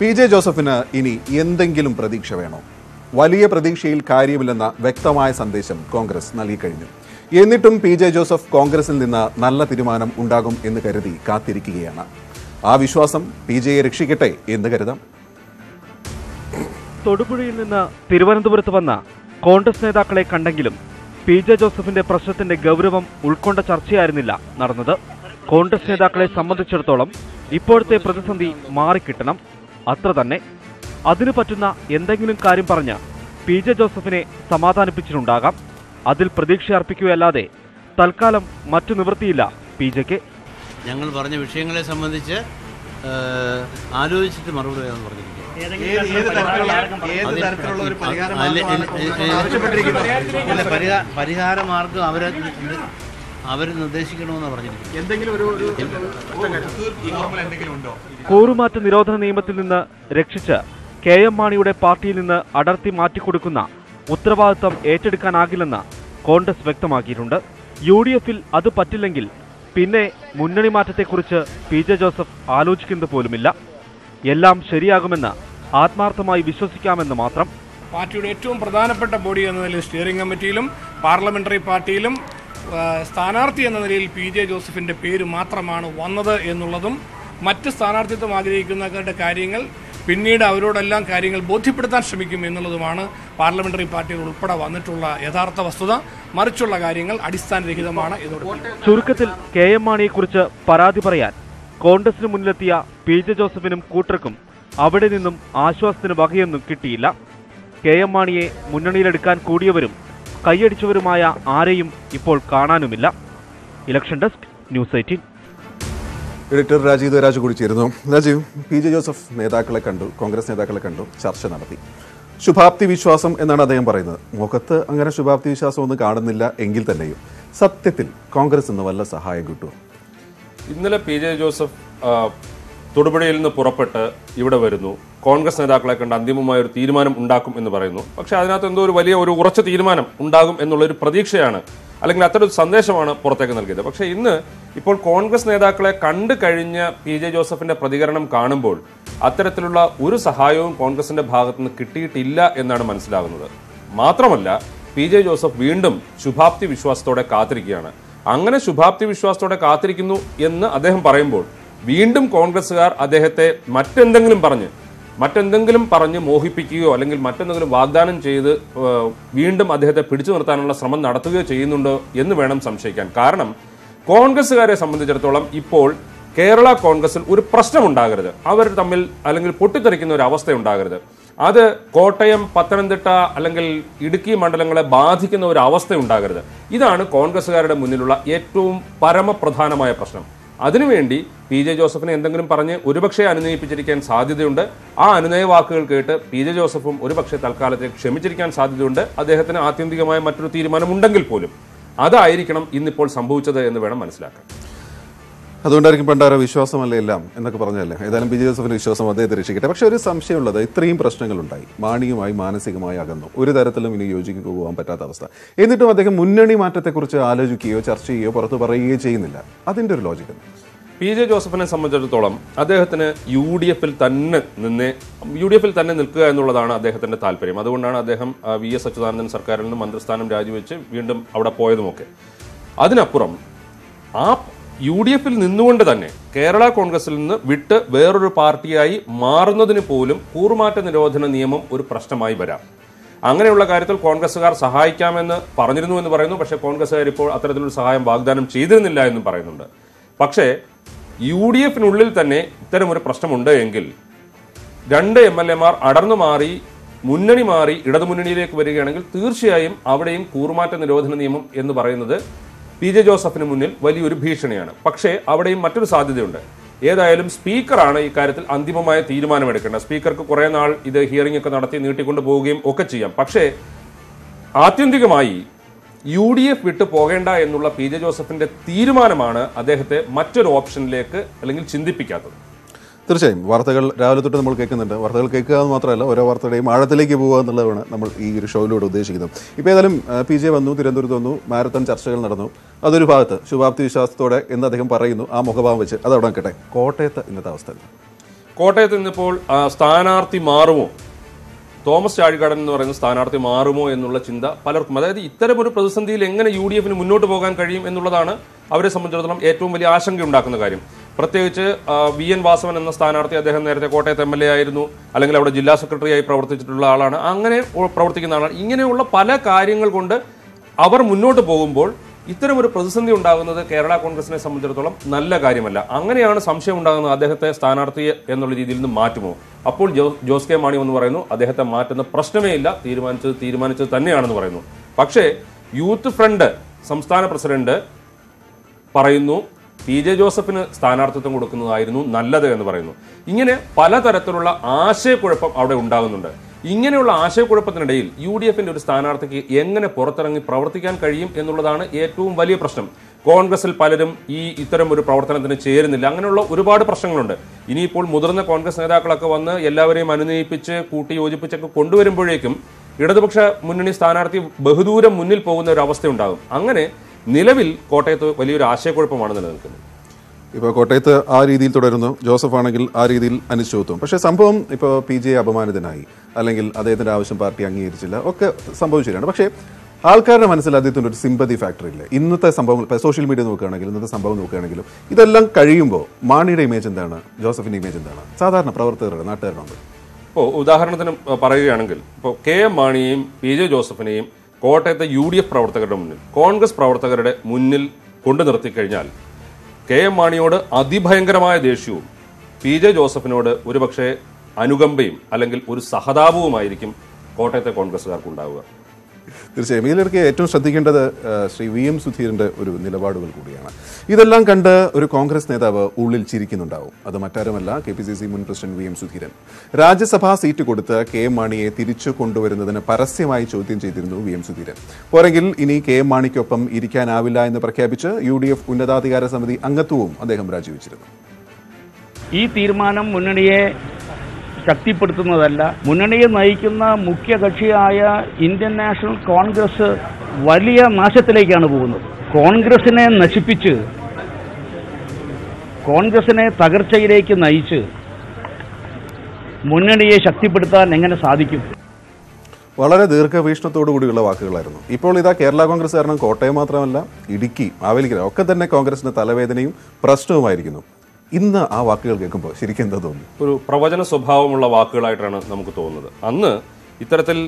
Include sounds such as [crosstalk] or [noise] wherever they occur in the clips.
P J ജോസഫിന് ഇനി എന്തെങ്കിലും പ്രതീക്ഷ വേണോ? വലിയ പ്രതീക്ഷയിൽ കാര്യമില്ലെന്ന വ്യക്തമായ സന്ദേശം കോൺഗ്രസ് നൽകിക്കഴിഞ്ഞു. എന്നിട്ടും പി ജെ ജോസഫ് കോൺഗ്രസിൽ നിന്ന് നല്ല തീരുമാനം ഉണ്ടാകും എന്ന് കരുതി കാത്തിരിക്കുകയാണ്. ആ വിശ്വാസം പി ജെയെ രക്ഷിക്കട്ടെ എന്ന് കരുതാം. തൊടുപുഴയിൽ നിന്ന് തിരുവനന്തപുരത്ത് വന്ന കോൺഗ്രസ് നേതാക്കളെ കണ്ടെങ്കിലും പി ജെ ജോസഫിന്റെ പ്രശ്നത്തിന്റെ ഗൗരവം ഉൾക്കൊണ്ട ചർച്ചയായിരുന്നില്ല നടന്നത്. കോൺഗ്രസ് നേതാക്കളെ സംബന്ധിച്ചിടത്തോളം ഇപ്പോഴത്തെ പ്രതിസന്ധി മാറിക്കിട്ടണം. അത്ര തന്നെ അതിനു പറ്റുന്ന എന്തെങ്കിലും കാര്യം പറഞ്ഞ് പി ജെ ജോസഫിനെ സമാധാനിപ്പിച്ചിട്ടുണ്ടാകാം അതിൽ പ്രതീക്ഷ അർപ്പിക്കുകയല്ലാതെ തൽക്കാലം മറ്റു നിവൃത്തിയില്ല പി ജെക്ക് ഞങ്ങൾ പറഞ്ഞ വിഷയങ്ങളെ സംബന്ധിച്ച് ആലോചിച്ചിട്ട് മറുപടി പറഞ്ഞിരിക്കുക പരിഹാ- പരിഹാര മാർഗം അവരെ അവർ നിർദ്ദേശിക്കണമെന്ന് പറഞ്ഞിരിക്കുന്നത്. എന്തെങ്കിലും ഒരു ഒരു നോർമൽ എന്തെങ്കിലും ഉണ്ടോ? കൂറുമാറ്റ നിരോധന നിയമത്തിൽ നിന്ന് രക്ഷിച്ച് കെ എം മാണിയുടെ പാർട്ടിയിൽ നിന്ന് അടർത്തി മാറ്റിക്കൊടുക്കുന്ന ഉത്തരവാദിത്തം ഏറ്റെടുക്കാനാകില്ലെന്ന് കോൺഗ്രസ് വ്യക്തമാക്കിയിട്ടുണ്ട്. യു ഡി എഫിൽ അത് പറ്റില്ലെങ്കിൽ പിന്നെ മുന്നണി മാറ്റത്തെക്കുറിച്ച് പി ജെ ജോസഫ് ആലോചിക്കുന്നത് പോലുമില്ല. എല്ലാം ശരിയാകുമെന്ന് ആത്മാർത്ഥമായി വിശ്വസിക്കാമെന്ന് മാത്രം. പാർട്ടിയുടെ ഏറ്റവും പ്രധാനപ്പെട്ട ബോഡി എന്ന നിലയിൽ സ്റ്റിയറിംഗ് കമ്മിറ്റിയിലും പാർലമെന്ററി പാർട്ടിയിലും സ്ഥാനാർത്ഥി എന്ന നിലയിൽ പി ജെ ജോസഫിന്റെ പേര് മാത്രമാണ് വന്നത് എന്നുള്ളതും മറ്റ് സ്ഥാനാർത്ഥിത്വം ആഗ്രഹിക്കുന്നവരുടെ കാര്യങ്ങൾ പിന്നീട് അവരോടെല്ലാം കാര്യങ്ങൾ ബോധ്യപ്പെടുത്താൻ ശ്രമിക്കും എന്നുള്ളതുമാണ് പാർലമെന്ററി പാർട്ടികൾ ഉൾപ്പെടെ വന്നിട്ടുള്ള യഥാർത്ഥ വസ്തുത. മറിച്ചുള്ള കാര്യങ്ങൾ അടിസ്ഥാനരഹിതമാണ് ഇതോട് ചുരുക്കത്തിൽ കെ എം മാണിയെക്കുറിച്ച് പരാതി പറയാൻ കോൺഗ്രസിന് മുന്നിലെത്തിയ പി ജെ ജോസഫിനും കൂട്ടർക്കും അവിടെ നിന്നും ആശ്വാസത്തിന് വകയൊന്നും കിട്ടിയില്ല. കെ എം മാണിയെ മുന്നണിയിലെടുക്കാൻ കൂടിയവരും കൈയടിച്ചവരുമായ ആരെയും ഇപ്പോൾ കാണാനുമില്ല. Election desk News eighteen. Editor Rajeev Raj കൂടി ചേരുന്നു രാജീവ് പി ജെ ജോസഫ് നേതാക്കളെ കണ്ടു കോൺഗ്രസ് നേതാക്കളെ കണ്ടു ചർച്ച നടത്തി. ശുഭാപ്തി വിശ്വാസം എന്നാണ് അദ്ദേഹം പറയുന്നത്. മുഖത്ത് അങ്ങനെ ശുഭാപ്തി വിശ്വാസം ഒന്നും കാണുന്നില്ല എങ്കിൽ തന്നെയും സത്യത്തിൽ കോൺഗ്രസ് നിന്ന് വല്ല സഹായം കിട്ടുമോ ഇന്നലെ പി ജെ ജോസഫ് തൊടുപുഴയിൽ നിന്ന് പുറപ്പെട്ട് ഇവിടെ വരുന്നു. കോൺഗ്രസ് നേതാക്കളെ കണ്ട് അന്തിമമായ ഒരു തീരുമാനം ഉണ്ടാക്കും എന്ന് പറയുന്നു. പക്ഷേ അതിനകത്ത് എന്തോ ഒരു വലിയ ഒരു ഉറച്ച തീരുമാനം ഉണ്ടാകും എന്നുള്ളൊരു പ്രതീക്ഷയാണ് അല്ലെങ്കിൽ അത്തരൊരു സന്ദേശമാണ് പുറത്തേക്ക് നൽകിയത്. പക്ഷേ ഇന്ന് ഇപ്പോൾ കോൺഗ്രസ് നേതാക്കളെ കണ്ടു കഴിഞ്ഞ പി ജെ ജോസഫിന്റെ പ്രതികരണം കാണുമ്പോൾ അത്തരത്തിലുള്ള ഒരു സഹായവും കോൺഗ്രസിന്റെ ഭാഗത്തു നിന്ന് കിട്ടിയിട്ടില്ല എന്നാണ് മനസ്സിലാകുന്നത്. മാത്രമല്ല പി ജെ ജോസഫ് വീണ്ടും ശുഭാപ്തി വിശ്വാസത്തോടെ കാത്തിരിക്കുകയാണ്. അങ്ങനെ ശുഭാപ്തി വിശ്വാസത്തോടെ കാത്തിരിക്കുന്നു എന്ന് അദ്ദേഹം പറയുമ്പോൾ വീണ്ടും കോൺഗ്രസ്സുകാർ അദ്ദേഹത്തെ മറ്റെന്തെങ്കിലും പറഞ്ഞ് മറ്റെന്തെങ്കിലും പറഞ്ഞ് മോഹിപ്പിക്കുകയോ അല്ലെങ്കിൽ മറ്റെന്തെങ്കിലും വാഗ്ദാനം ചെയ്ത് വീണ്ടും അദ്ദേഹത്തെ പിടിച്ചു നിർത്താനുള്ള ശ്രമം നടത്തുകയോ ചെയ്യുന്നുണ്ടോ എന്ന് വേണം സംശയിക്കാൻ. കാരണം കോൺഗ്രസ്സുകാരെ സംബന്ധിച്ചിടത്തോളം ഇപ്പോൾ കേരള കോൺഗ്രസിൽ ഒരു പ്രശ്നം ഉണ്ടാകരുത് അവർ തമ്മിൽ അല്ലെങ്കിൽ പൊട്ടിത്തെറിക്കുന്ന ഒരു അവസ്ഥ ഉണ്ടാകരുത് അത് കോട്ടയം പത്തനംതിട്ട അല്ലെങ്കിൽ ഇടുക്കി മണ്ഡലങ്ങളെ ബാധിക്കുന്ന ഒരു അവസ്ഥ ഉണ്ടാകരുത് ഇതാണ് കോൺഗ്രസ്സുകാരുടെ മുന്നിലുള്ള ഏറ്റവും പരമപ്രധാനമായ പ്രശ്നം. അതിനുവേണ്ടി പി ജെ ജോസഫിനെ എന്തെങ്കിലും പറഞ്ഞ് ഒരുപക്ഷെ അനുനയിപ്പിച്ചിരിക്കാൻ സാധ്യതയുണ്ട്. ആ അനുനയ വാക്കുകൾ കേട്ട് പി ജെ ജോസഫും ഒരുപക്ഷെ തൽക്കാലത്തേക്ക് ക്ഷമിച്ചിരിക്കാൻ സാധ്യതയുണ്ട്. അദ്ദേഹത്തിന് ആത്യന്തികമായ മറ്റൊരു തീരുമാനമുണ്ടെങ്കിൽ പോലും അതായിരിക്കണം ഇന്നിപ്പോൾ സംഭവിച്ചത് എന്ന് വേണം മനസ്സിലാക്കാൻ. അതുകൊണ്ടായിരിക്കും പണ്ടാരോ വിശ്വാസമല്ല എല്ലാം എന്നൊക്കെ പറഞ്ഞല്ലേ ഏതായാലും ബി ജോസഫിന്റെ വിശ്വാസം അദ്ദേഹത്തെ രക്ഷിക്കട്ടെ. പക്ഷേ ഒരു സംശയമുള്ളത് ഇത്രയും പ്രശ്നങ്ങളുണ്ടായി. മാണിയുമായി മാനസികമായി അകന്നു. ഒരു തരത്തിലും ഇനി യോജിക്കുക പോകാൻ പറ്റാത്ത അവസ്ഥ. എന്നിട്ടും അദ്ദേഹം മുന്നണി മാറ്റത്തെക്കുറിച്ച് ആലോചിക്കുകയോ ചർച്ച ചെയ്യുകയോ പുറത്തു പറയുകയോ ചെയ്യുന്നില്ല. അതിന്റെ ഒരു ലോജിക്ക് പി ജെ ജോസഫിനെ സംബന്ധിച്ചിടത്തോളം അദ്ദേഹത്തിന് യു ഡി എഫിൽ തന്നെ നിന്ന് യു ഡി എഫിൽ തന്നെ നിൽക്കുക എന്നുള്ളതാണ് അദ്ദേഹത്തിന്റെ താല്പര്യം. അതുകൊണ്ടാണ് അദ്ദേഹം വി എസ് അച്യുതാനന്ദൻ സർക്കാരിൽ നിന്ന് മന്ത്രിസ്ഥാനം രാജിവെച്ച് വീണ്ടും അവിടെ പോയതുമൊക്കെ. അതിനപ്പുറം ആ യു ഡി എഫിൽ നിന്നുകൊണ്ട് തന്നെ കേരള കോൺഗ്രസിൽ നിന്ന് വിട്ട് വേറൊരു പാർട്ടിയായി മാറുന്നതിന് പോലും കൂറുമാറ്റ നിരോധന നിയമം ഒരു പ്രശ്നമായി വരാം. അങ്ങനെയുള്ള കാര്യത്തിൽ കോൺഗ്രസ്സുകാർ സഹായിക്കാമെന്ന് പറഞ്ഞിരുന്നു എന്ന് പറയുന്നു. പക്ഷേ കോൺഗ്രസ്സുകാർ ഇപ്പോൾ അത്തരത്തിലൊരു സഹായം വാഗ്ദാനം ചെയ്തിരുന്നില്ല എന്നും പറയുന്നുണ്ട്. പക്ഷേ യു ഡി എഫിനുള്ളിൽ തന്നെ ഇത്തരമൊരു പ്രശ്നമുണ്ട് എങ്കിൽ രണ്ട് എം എൽ എമാർ അടർന്നു മാറി മുന്നണി മാറി ഇടതുമുന്നണിയിലേക്ക് വരികയാണെങ്കിൽ തീർച്ചയായും അവിടെയും കൂറുമാറ്റ നിരോധന നിയമം എന്ന് പറയുന്നത് പി ജെ ജോസഫിന് മുന്നിൽ വലിയൊരു ഭീഷണിയാണ്. പക്ഷേ അവിടെയും മറ്റൊരു സാധ്യതയുണ്ട്. ഏതായാലും സ്പീക്കറാണ് ഇക്കാര്യത്തിൽ അന്തിമമായ തീരുമാനമെടുക്കേണ്ടത്. സ്പീക്കർക്ക് കുറേ നാൾ ഇത് ഹിയറിംഗ് ഒക്കെ നടത്തി നീട്ടിക്കൊണ്ടു പോവുകയും ഒക്കെ ചെയ്യാം. പക്ഷേ ആത്യന്തികമായി യു ഡി എഫ് വിട്ടു പോകേണ്ട എന്നുള്ള പി ജെ ജോസഫിന്റെ തീരുമാനമാണ് അദ്ദേഹത്തെ മറ്റൊരു ഓപ്ഷനിലേക്ക് അല്ലെങ്കിൽ ചിന്തിപ്പിക്കാത്തത്. തീർച്ചയായും. വാർത്തകൾ രാവിലെ തൊട്ട് നമ്മൾ കേൾക്കുന്നുണ്ട്. വാർത്തകൾ കേൾക്കുക എന്ന് മാത്രമല്ല ഓരോ വാർത്തയുടെയും ആഴത്തിലേക്ക് പോകുക എന്നുള്ളതാണ് നമ്മൾ ഈ ഒരു ഷോയിലൂടെ ഉദ്ദേശിക്കുന്നത്. ഇപ്പോൾ ഏതായാലും പി ജെ വന്നു തിരുവനന്തപുരത്ത് വന്നു മാരത്തൺ ചർച്ചകൾ നടന്നു. അതൊരു ഭാഗത്ത് ശുഭാപ്തി വിശ്വാസത്തോടെ എന്ന് അദ്ദേഹം പറയുന്നു ആ മുഖഭാവം വെച്ച്. അത് അവിടെ നിൽക്കട്ടെ കോട്ടയത്ത് ഇന്നത്തെ അവസ്ഥ കോട്ടയത്ത് ഇന്നിപ്പോൾ സ്ഥാനാർത്ഥി മാറുമോ? തോമസ് ചാഴികാടൻ എന്ന് പറയുന്ന സ്ഥാനാർത്ഥി മാറുമോ എന്നുള്ള ചിന്ത പലർക്കും. അതായത് ഇത്തരം ഒരു പ്രതിസന്ധിയിൽ എങ്ങനെ യു ഡി എഫിന് മുന്നോട്ട് പോകാൻ കഴിയും എന്നുള്ളതാണ് അവരെ സംബന്ധിച്ചിടത്തോളം ഏറ്റവും വലിയ ആശങ്ക ഉണ്ടാക്കുന്ന കാര്യം. പ്രത്യേകിച്ച് വി എൻ വാസവൻ എന്ന സ്ഥാനാർത്ഥി അദ്ദേഹം നേരത്തെ കോട്ടയത്ത് എം എൽ എ ആയിരുന്നു അല്ലെങ്കിൽ അവിടെ ജില്ലാ സെക്രട്ടറിയായി പ്രവർത്തിച്ചിട്ടുള്ള ആളാണ്. അങ്ങനെ പ്രവർത്തിക്കുന്ന ആളാണ്. ഇങ്ങനെയുള്ള പല കാര്യങ്ങൾ കൊണ്ട് അവർ മുന്നോട്ട് പോകുമ്പോൾ ഇത്തരം ഒരു പ്രതിസന്ധി ഉണ്ടാകുന്നത് കേരള കോൺഗ്രസിനെ സംബന്ധിച്ചിടത്തോളം നല്ല കാര്യമല്ല. അങ്ങനെയാണ് സംശയം ഉണ്ടാകുന്നത് അദ്ദേഹത്തെ സ്ഥാനാർത്ഥി എന്നുള്ള രീതിയിൽ നിന്ന് മാറ്റുമോ? അപ്പോൾ ജോസ് കെ മാണി എന്ന് പറയുന്നു അദ്ദേഹത്തെ മാറ്റുന്ന പ്രശ്നമേ ഇല്ല തീരുമാനിച്ചത് തീരുമാനിച്ചത് തന്നെയാണെന്ന് പറയുന്നു. പക്ഷേ യൂത്ത് ഫ്രണ്ട് സംസ്ഥാന പ്രസിഡന്റ് പറയുന്നു പി ജെ ജോസഫിന് സ്ഥാനാർത്ഥിത്വം കൊടുക്കുന്നതായിരുന്നു നല്ലത് എന്ന് പറയുന്നു. ഇങ്ങനെ പലതരത്തിലുള്ള ആശയക്കുഴപ്പം അവിടെ ഉണ്ടാകുന്നുണ്ട്. ഇങ്ങനെയുള്ള ആശയക്കുഴപ്പത്തിനിടയിൽ യു ഡി എഫിന്റെ ഒരു സ്ഥാനാർത്ഥിക്ക് എങ്ങനെ പുറത്തിറങ്ങി പ്രവർത്തിക്കാൻ കഴിയും എന്നുള്ളതാണ് ഏറ്റവും വലിയ പ്രശ്നം. കോൺഗ്രസിൽ പലരും ഈ ഇത്തരം ഒരു പ്രവർത്തനത്തിന് ചേരുന്നില്ല. അങ്ങനെയുള്ള ഒരുപാട് പ്രശ്നങ്ങളുണ്ട്. ഇനിയിപ്പോൾ മുതിർന്ന കോൺഗ്രസ് നേതാക്കളൊക്കെ വന്ന് എല്ലാവരെയും അനുനയിപ്പിച്ച് കൂട്ടി യോജിപ്പിച്ചൊക്കെ കൊണ്ടുവരുമ്പോഴേക്കും ഇടതുപക്ഷ മുന്നണി സ്ഥാനാർത്ഥി ബഹുദൂരം മുന്നിൽ പോകുന്ന ഒരു അവസ്ഥയുണ്ടാകും. അങ്ങനെ നിലവിൽ കോട്ടയത്ത് വലിയൊരു ആശയക്കുഴപ്പമാണ് നിലനിൽക്കുന്നത്. ഇപ്പോൾ കോട്ടയത്ത് ആ രീതിയിൽ തുടരുന്നു. ജോസഫ് ആണെങ്കിൽ ആ രീതിയിൽ അനിശ്ചിതത്വം. പക്ഷേ സംഭവം ഇപ്പോൾ പി ജെ അപമാനിതനായി. അല്ലെങ്കിൽ അദ്ദേഹത്തിന്റെ ആവശ്യം പാർട്ടി അംഗീകരിച്ചില്ല. ഒക്കെ സംഭവിച്ചിരിക്കുകയാണ് പക്ഷേ ആൾക്കാരുടെ മനസ്സിൽ അദ്ദേഹത്തിന്റെ ഒരു സിമ്പതി ഫാക്ടർ ഇല്ല? ഇന്നത്തെ സംഭവം സോഷ്യൽ മീഡിയ നോക്കുകയാണെങ്കിലും ഇന്നത്തെ സംഭവം നോക്കുകയാണെങ്കിലും ഇതെല്ലാം കഴിയുമ്പോൾ മാണിയുടെ ഇമേജ് എന്താണ്? ജോസഫിന്റെ ഇമേജ് എന്താണ്? സാധാരണ പ്രവർത്തകരുടെ നാട്ടുകാരുടെ ഇപ്പോൾ ഉദാഹരണത്തിന് പറയുകയാണെങ്കിൽ ഇപ്പോൾ കെ എം മാണിയെയും പി ജെ ജോസഫിനെയും കോട്ടയത്തെ യു ഡി എഫ് പ്രവർത്തകരുടെ മുന്നിൽ കോൺഗ്രസ് പ്രവർത്തകരുടെ മുന്നിൽ കൊണ്ടു നിർത്തിക്കഴിഞ്ഞാൽ കെ എം മാണിയോട് അതിഭയങ്കരമായ ദേഷ്യവും പി ജെ ജോസഫിനോട് ഒരുപക്ഷെ അനുകമ്പയും അല്ലെങ്കിൽ ഒരു സഹതാപവുമായിരിക്കും കോട്ടയത്തെ കോൺഗ്രസ്സുകാർക്ക് ഉണ്ടാവുക തീർച്ചയായും. ഇതിലൊക്കെ ഏറ്റവും ശ്രദ്ധിക്കേണ്ടത് ശ്രീ വി എം സുധീറിന്റെ ഒരു നിലപാടുകൾ കൂടിയാണ്. ഇതെല്ലാം കണ്ട് ഒരു കോൺഗ്രസ് നേതാവ് ഉള്ളിൽ ചിരിക്കുന്നുണ്ടാവും. അത് മറ്റാരുമല്ല കെ പി സി സി മുൻ president V M Sudheeran. Rajya Sabha seat കൊടുത്ത് കെ എം മാണിയെ തിരിച്ചു കൊണ്ടുവരുന്നതിന് പരസ്യമായി ചോദ്യം ചെയ്തിരുന്നു വി എം സുധീരൻ. പോരെങ്കിൽ ഇനി കെ എം മാണിക്കൊപ്പം ഇരിക്കാനാവില്ല എന്ന് പ്രഖ്യാപിച്ച് യു ഡി എഫ് ഉന്നതാധികാര സമിതി അംഗത്വവും അദ്ദേഹം രാജിവെച്ചിരുന്നു. ഈ തീരുമാനം മുന്നണിയെ ശക്തിപ്പെടുത്തുന്നതല്ല. മുന്നണിയെ നയിക്കുന്ന മുഖ്യ കക്ഷിയായ ഇന്ത്യൻ നാഷണൽ കോൺഗ്രസ് വലിയ നാശത്തിലേക്കാണ് പോകുന്നത്. കോൺഗ്രസിനെ നശിപ്പിച്ച് കോൺഗ്രസിനെ തകർച്ചയിലേക്ക് നയിച്ച് മുന്നണിയെ ശക്തിപ്പെടുത്താൻ എങ്ങനെ സാധിക്കും? വളരെ ദീർഘവീക്ഷണത്തോടു കൂടിയുള്ള വാക്കുകളായിരുന്നു. ഇപ്പോൾ ഇതാ കേരള കോൺഗ്രസ് കാരണം കോട്ടയം മാത്രമല്ല ഇടുക്കി മാവേലിക്കര ഒക്കെ തന്നെ കോൺഗ്രസിന്റെ തലവേദനയും പ്രശ്നവുമായിരിക്കുന്നു. ഇന്ന് ആ വാക്കുകൾ കേൾക്കുമ്പോൾ ശരിക്കും എന്താ തോന്നുന്നു ഒരു പ്രവചന സ്വഭാവമുള്ള വാക്കുകളായിട്ടാണ് നമുക്ക് തോന്നുന്നത്. അന്ന് ഇത്തരത്തിൽ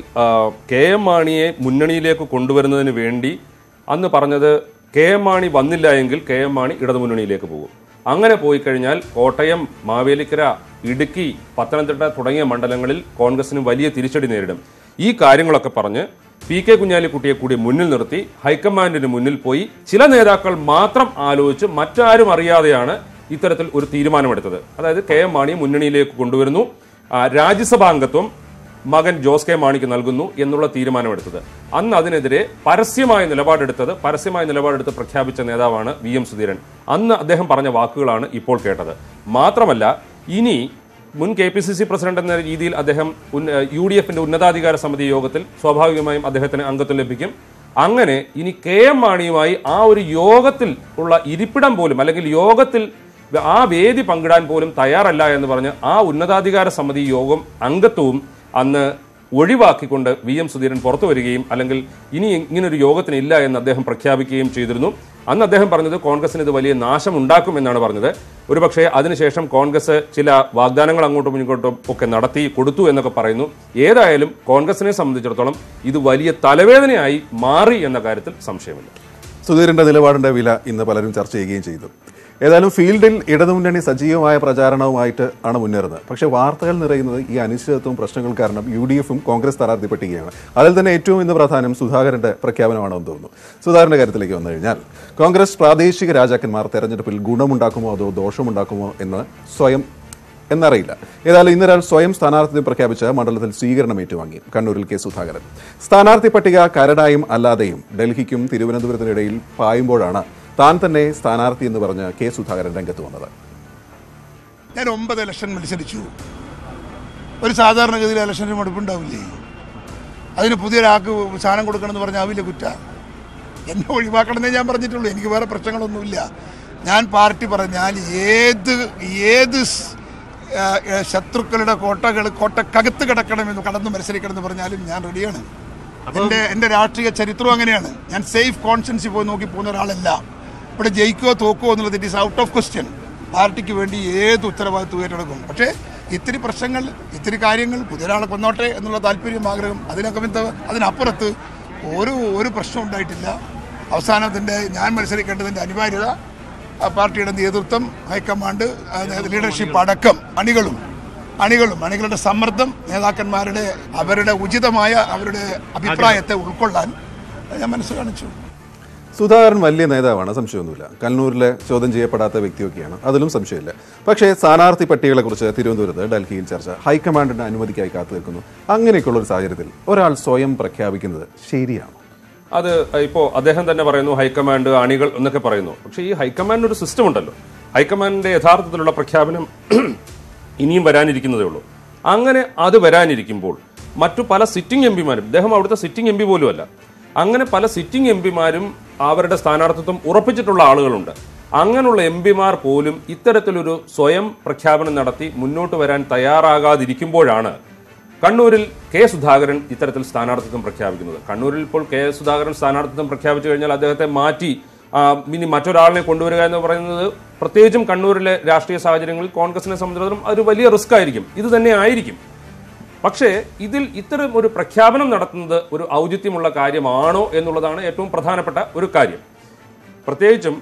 കെ എം മാണിയെ മുന്നണിയിലേക്ക് കൊണ്ടുവരുന്നതിന് വേണ്ടി അന്ന് പറഞ്ഞത് കെ എം മാണി വന്നില്ല എങ്കിൽ കെ എം മാണി ഇടതുമുന്നണിയിലേക്ക് പോകും. അങ്ങനെ പോയി കഴിഞ്ഞാൽ കോട്ടയം മാവേലിക്കര ഇടുക്കി പത്തനംതിട്ട തുടങ്ങിയ മണ്ഡലങ്ങളിൽ കോൺഗ്രസിന് വലിയ തിരിച്ചടി നേരിടും. ഈ കാര്യങ്ങളൊക്കെ പറഞ്ഞ് പി കെ കുഞ്ഞാലിക്കുട്ടിയെ കൂടി മുന്നിൽ നിർത്തി ഹൈക്കമാൻഡിന് മുന്നിൽ പോയി ചില നേതാക്കൾ മാത്രം ആലോചിച്ച് മറ്റാരും അറിയാതെയാണ് ഇത്തരത്തിൽ ഒരു തീരുമാനമെടുത്തത്. അതായത് കെ എം മാണിയെ മുന്നണിയിലേക്ക് കൊണ്ടുവരുന്നു. രാജ്യസഭാംഗത്വം മകൻ ജോസ് കെ മാണിക്ക് നൽകുന്നു എന്നുള്ള തീരുമാനമെടുത്തത്. അന്ന് അതിനെതിരെ പരസ്യമായ നിലപാടെടുത്തത് പരസ്യമായ നിലപാടെടുത്ത് പ്രഖ്യാപിച്ച നേതാവാണ് വി എം സുധീരൻ. അന്ന് അദ്ദേഹം പറഞ്ഞ വാക്കുകളാണ് ഇപ്പോൾ കേട്ടത്. മാത്രമല്ല ഇനി മുൻ K P C C president എന്ന രീതിയിൽ അദ്ദേഹം യു ഡി എഫിന്റെ ഉന്നതാധികാര സമിതി യോഗത്തിൽ സ്വാഭാവികമായും അദ്ദേഹത്തിന് അംഗത്വം ലഭിക്കും. അങ്ങനെ ഇനി കെ എം മാണിയുമായി ആ ഒരു യോഗത്തിൽ ഉള്ള ഇരിപ്പിടം പോലും അല്ലെങ്കിൽ യോഗത്തിൽ ആ വേദി പങ്കിടാൻ പോലും തയ്യാറല്ല എന്ന് പറഞ്ഞ് ആ ഉന്നതാധികാര സമിതി യോഗം അംഗത്വവും അന്ന് ഒഴിവാക്കിക്കൊണ്ട് വി എം സുധീരൻ പുറത്തു വരികയും അല്ലെങ്കിൽ ഇനി ഇങ്ങനൊരു യോഗത്തിന് ഇല്ല എന്ന് അദ്ദേഹം പ്രഖ്യാപിക്കുകയും ചെയ്തിരുന്നു. അന്ന് അദ്ദേഹം പറഞ്ഞത് കോൺഗ്രസിന് ഇത് വലിയ നാശം ഉണ്ടാക്കും എന്നാണ് പറഞ്ഞത്. ഒരുപക്ഷെ അതിനുശേഷം കോൺഗ്രസ് ചില വാഗ്ദാനങ്ങൾ അങ്ങോട്ടും ഇങ്ങോട്ടും ഒക്കെ നടത്തി കൊടുത്തു എന്നൊക്കെ പറയുന്നു. ഏതായാലും കോൺഗ്രസിനെ സംബന്ധിച്ചിടത്തോളം ഇത് വലിയ തലവേദനയായി മാറി എന്ന കാര്യത്തിൽ സംശയമില്ല. സുധീരന്റെ നിലപാടിന്റെ വില ഇന്ന് പലരും ചർച്ച ചെയ്യുകയും ചെയ്തു. ഏതായാലും ഫീൽഡിൽ ഇടതുമുന്നണി സജീവമായ പ്രചാരണവുമായിട്ട് ആണ് മുന്നേറുന്നത്. പക്ഷേ വാർത്തകൾ നിറയുന്നത് ഈ അനിശ്ചിതത്വവും പ്രശ്നങ്ങൾ കാരണം യു ഡി എഫും കോൺഗ്രസ് സ്ഥാനാർത്ഥി പട്ടികയാണ് അതിൽ തന്നെ ഏറ്റവും ഇന്ന് പ്രധാനം സുധാകരന്റെ പ്രഖ്യാപനമാണെന്ന് തോന്നുന്നു. സുധാകരന്റെ കാര്യത്തിലേക്ക് വന്നു കഴിഞ്ഞാൽ കോൺഗ്രസ് പ്രാദേശിക രാജാക്കന്മാർ തെരഞ്ഞെടുപ്പിൽ ഗുണമുണ്ടാക്കുമോ അതോ ദോഷമുണ്ടാക്കുമോ എന്ന് സ്വയം എന്നറിയില്ല. ഏതായാലും ഇന്നൊരാൾ സ്വയം സ്ഥാനാർത്ഥി പ്രഖ്യാപിച്ച മണ്ഡലത്തിൽ സ്വീകരണം ഏറ്റുവാങ്ങി. കണ്ണൂരിൽ കെ സുധാകരൻ. സ്ഥാനാർത്ഥി പട്ടിക കരടായും അല്ലാതെയും ഡൽഹിക്കും തിരുവനന്തപുരത്തിനിടയിൽ പായുമ്പോഴാണ് താൻ തന്നെ സ്ഥാനാർത്ഥി എന്ന് പറഞ്ഞ് കെ സുധാകരൻ രംഗത്ത് വന്നത്. ഞാൻ ഒമ്പത് ഇലക്ഷൻ മത്സരിച്ചു. ഒരു സാധാരണഗതിയിൽ ഇലക്ഷന് മടുപ്പുണ്ടാവില്ലേ? അതിന് പുതിയൊരാൾക്ക് സ്ഥാനം കൊടുക്കണമെന്ന് പറഞ്ഞാൽ ആവില്ല കുറ്റ. എന്നെ ഒഴിവാക്കണമെന്നേ ഞാൻ പറഞ്ഞിട്ടുള്ളൂ. എനിക്ക് വേറെ പ്രശ്നങ്ങളൊന്നുമില്ല. ഞാൻ പാർട്ടി പറഞ്ഞാൽ ഏത് ഏത് ആ, ശത്രുക്കളുടെ കോട്ടകൾ കോട്ടക്കകത്ത് കിടക്കണമെന്ന് കടന്നു മത്സരിക്കണമെന്ന് പറഞ്ഞാലും ഞാൻ റെഡിയാണ് എന്റെ എന്റെ രാഷ്ട്രീയ ചരിത്രം അങ്ങനെയാണ്. ഞാൻ സേഫ് കോൺഷ്യൻസി പോയി നോക്കി പോകുന്ന ഒരാളല്ല. ഇവിടെ ജയിക്കുകയോ തോക്കുകയോ എന്നുള്ളത് it is out of question പാർട്ടിക്ക് വേണ്ടി ഏത് ഉത്തരവാദിത്വം ഏറ്റെടുക്കും. പക്ഷേ ഇത്തിരി പ്രശ്നങ്ങൾ ഇത്തിരി കാര്യങ്ങൾ പുതിയൊരാളെ കൊന്നോട്ടെ എന്നുള്ള താല്പര്യം ആഗ്രഹം അതിനൊക്കെ അതിനപ്പുറത്ത് ഒരു ഒരു പ്രശ്നം ഉണ്ടായിട്ടില്ല. അവസാനത്തിന്റെ ഞാൻ മത്സരിക്കേണ്ടതിന്റെ അനിവാര്യത പാർട്ടിയുടെ നേതൃത്വം ഹൈക്കമാൻഡ് ലീഡർഷിപ്പ് അടക്കം അണികളും അണികളും അണികളുടെ സമ്മർദ്ദം നേതാക്കന്മാരുടെ അവരുടെ ഉചിതമായ അവരുടെ അഭിപ്രായത്തെ ഉൾക്കൊള്ളാൻ ഞാൻ മനസ്സ് കാണിച്ചു. സുധാകരൻ വലിയ നേതാവാണ് സംശയമൊന്നുമില്ല. കണ്ണൂരിലെ ചോദ്യം ചെയ്യപ്പെടാത്ത വ്യക്തിയൊക്കെയാണ്. അതിലും സംശയമില്ല. പക്ഷേ സ്ഥാനാർത്ഥി പട്ടികളെക്കുറിച്ച് തിരുവനന്തപുരത്ത് ഡൽഹിയിൽ ചർച്ച ഹൈക്കമാൻഡിന്റെ അനുമതിക്കായി കാത്തു നിൽക്കുന്നു. അങ്ങനെയൊക്കെയുള്ള ഒരു സാഹചര്യത്തിൽ ഒരാൾ സ്വയം പ്രഖ്യാപിക്കുന്നത് ശരിയാണ്? അത് ഇപ്പോൾ അദ്ദേഹം തന്നെ പറയുന്നു ഹൈക്കമാൻഡ് അണികൾ എന്നൊക്കെ പറയുന്നു. പക്ഷേ ഈ ഹൈക്കമാൻഡിന് ഒരു സിസ്റ്റം ഉണ്ടല്ലോ. ഹൈക്കമാൻഡിന്റെ യഥാർത്ഥത്തിലുള്ള പ്രഖ്യാപനം [clears throat] ഇനിയും വരാനിരിക്കുന്നതേ ഉള്ളൂ. അങ്ങനെ അത് വരാനിരിക്കുമ്പോൾ മറ്റു പല സിറ്റിംഗ് എം പിമാരും അദ്ദേഹം അവിടുത്തെ സിറ്റിംഗ് എം പി പോലുമല്ല. അങ്ങനെ പല സിറ്റിംഗ് എം പിമാരും അവരുടെ സ്ഥാനാർത്ഥിത്വം ഉറപ്പിച്ചിട്ടുള്ള ആളുകളുണ്ട്. അങ്ങനെയുള്ള എം പിമാർ പോലും ഇത്തരത്തിലൊരു സ്വയം പ്രഖ്യാപനം നടത്തി മുന്നോട്ട് വരാൻ തയ്യാറാകാതിരിക്കുമ്പോഴാണ് കണ്ണൂരിൽ കെ സുധാകരൻ ഇത്തരത്തിൽ സ്ഥാനാർത്ഥിത്വം പ്രഖ്യാപിക്കുന്നത്. കണ്ണൂരിൽ ഇപ്പോൾ കെ സുധാകരൻ സ്ഥാനാർത്ഥിത്വം പ്രഖ്യാപിച്ചു കഴിഞ്ഞാൽ അദ്ദേഹത്തെ മാറ്റി ഇനി മറ്റൊരാളിനെ കൊണ്ടുവരിക എന്ന് പറയുന്നത് പ്രത്യേകിച്ചും കണ്ണൂരിലെ രാഷ്ട്രീയ സാഹചര്യങ്ങളിൽ കോൺഗ്രസിനെ സംബന്ധിച്ചിടത്തോളം അതൊരു വലിയ റിസ്ക് ആയിരിക്കും. ഇത് തന്നെ ആയിരിക്കും. പക്ഷേ ഇതിൽ ഇത്തരം ഒരു പ്രഖ്യാപനം നടത്തുന്നത് ഒരു ഔചിത്യമുള്ള കാര്യമാണോ എന്നുള്ളതാണ് ഏറ്റവും പ്രധാനപ്പെട്ട ഒരു കാര്യം. പ്രത്യേകിച്ചും